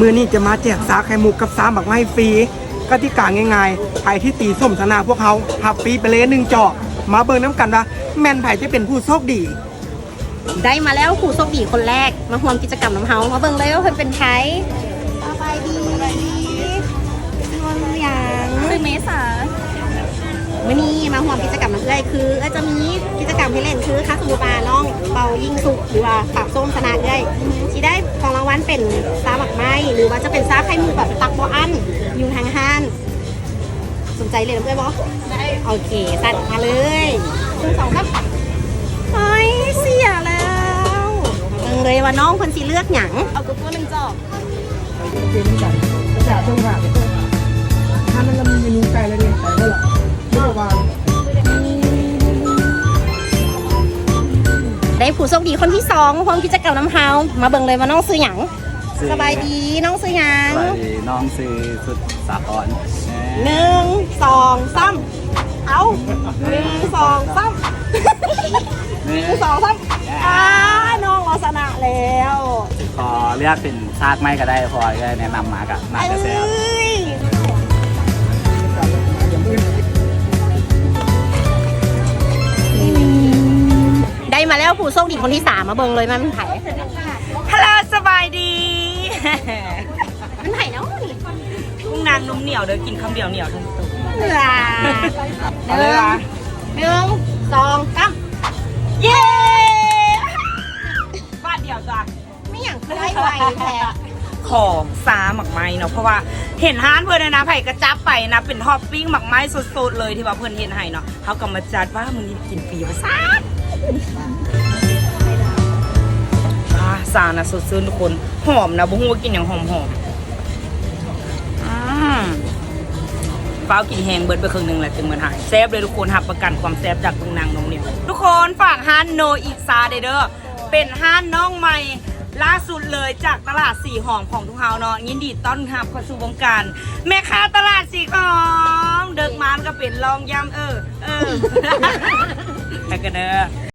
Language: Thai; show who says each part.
Speaker 1: มือนี้จะมาแจกสาไข่มุกกับสาบักไม้ฟรีกติกาง่ายๆไผ่ที่ตีสมทนาพวกเขาหับฟรีไปเลยหนึ่งจอกมาเบิ่งน้ำกันว่าแมนไผ่จะเป็นผู้โชคดี
Speaker 2: ได้มาแล้วครูโชคดีคนแรก มาร่วมกิจกรรมน้ำเฮามาเบิ่งเลยว่าเพิ่นเป็นใครสบายดีสบายดีนอนอย่าง
Speaker 3: คือเมษา
Speaker 2: วันนี้มาร่วมกิจกรรมน้ำเอ้ยคือ คือคัสมูปลาน้องเป่ายิงสุกหรือว่าขับส้มชนะเอ้ยที่ได้ของรางวัลเป็นซาบักไม้หรือว่าจะเป็นซาไข่มุกแบบตักบ่อันอยู่ทางห้านสนใจเลยน้ำเอ้ยบอโอเคตัดออกมาเลยหนึ่งสองสามเฮ้ยเสียแล้วเบิ่งเลยว่าน้องคนสีเลือกหยัง
Speaker 3: เอากระปุกหนึ่งจอก
Speaker 1: เป็นกันภาษาช่องทางถ้ามันเรามีเมนูไก่แล้วเนี่ย ได้
Speaker 2: ผู้โชคดีคนที่สองพร้อมกิจกรรมน้ำเฮามาเบิ่งเลยว่าน้องซื้อหยัง
Speaker 4: ซื้อ
Speaker 2: สบายดีน้องซื้อหยัง
Speaker 4: สวัสดีน้องซื้อสุดสาคร
Speaker 2: หนึ่งสองสามเอาหนึ่งสองสามหนึ่งสองสามอ่าน้องเราชนะแล้ว
Speaker 4: ขอเลือกเป็นซากไม้ก็ได้พอก็แนะนำมากับนา
Speaker 2: เอ้
Speaker 4: จะแซ่บ
Speaker 2: มาแล้วผู้โชคดีคนที่สามมาเบิ่งเลยมันไผ่
Speaker 3: ฮัลโหลสบายดี
Speaker 2: มันไผ่เนาะนี่
Speaker 3: กุ้งนางนุ่มเหนียวเด้อกินคำเดียวเหนียวทั้งตัว
Speaker 2: เหลือ
Speaker 3: เอาเลยล่ะ
Speaker 2: หนึ่งสองสาม
Speaker 3: เย้บาทเดียวจ้ะ
Speaker 2: ไม่อย่างคือได้ไวแท้
Speaker 3: ของซาหมักไม้เนาะเพราะว่าเห็นร้านเพื่อนนะไผ่กระจับไปนะเป็นท็อปปิ้งหมักไม้สดๆเลยที่ว่าเพื่อนเห็นให้เนาะเขากำมาจัดว่ามึงนี่กินฟรีไปซะอ่า ซานะสดชื่นทุกคน หอมนะบุ้งว่ากินอย่างหอมหอมอืมฟ้าวกินแหงเบิดไปครึ่งหนึ่งแหละถึงมันหายแซ่บเลยทุกคนหับประกันความแซ่บจากตรงนางนมเนี่ยทุกคนฝากฮันโนอีกซาเดเด้อเป็นฮันน้องใหม่ล่าสุดเลยจากตลาดสีหอมของทุกเฮาเนาะยินดีต้อนรับเข้าสู่วงการ แม่ค้าตลาดสีหอม เดิกมานก็เป็นรองยำเออ เออไปกันเด้อ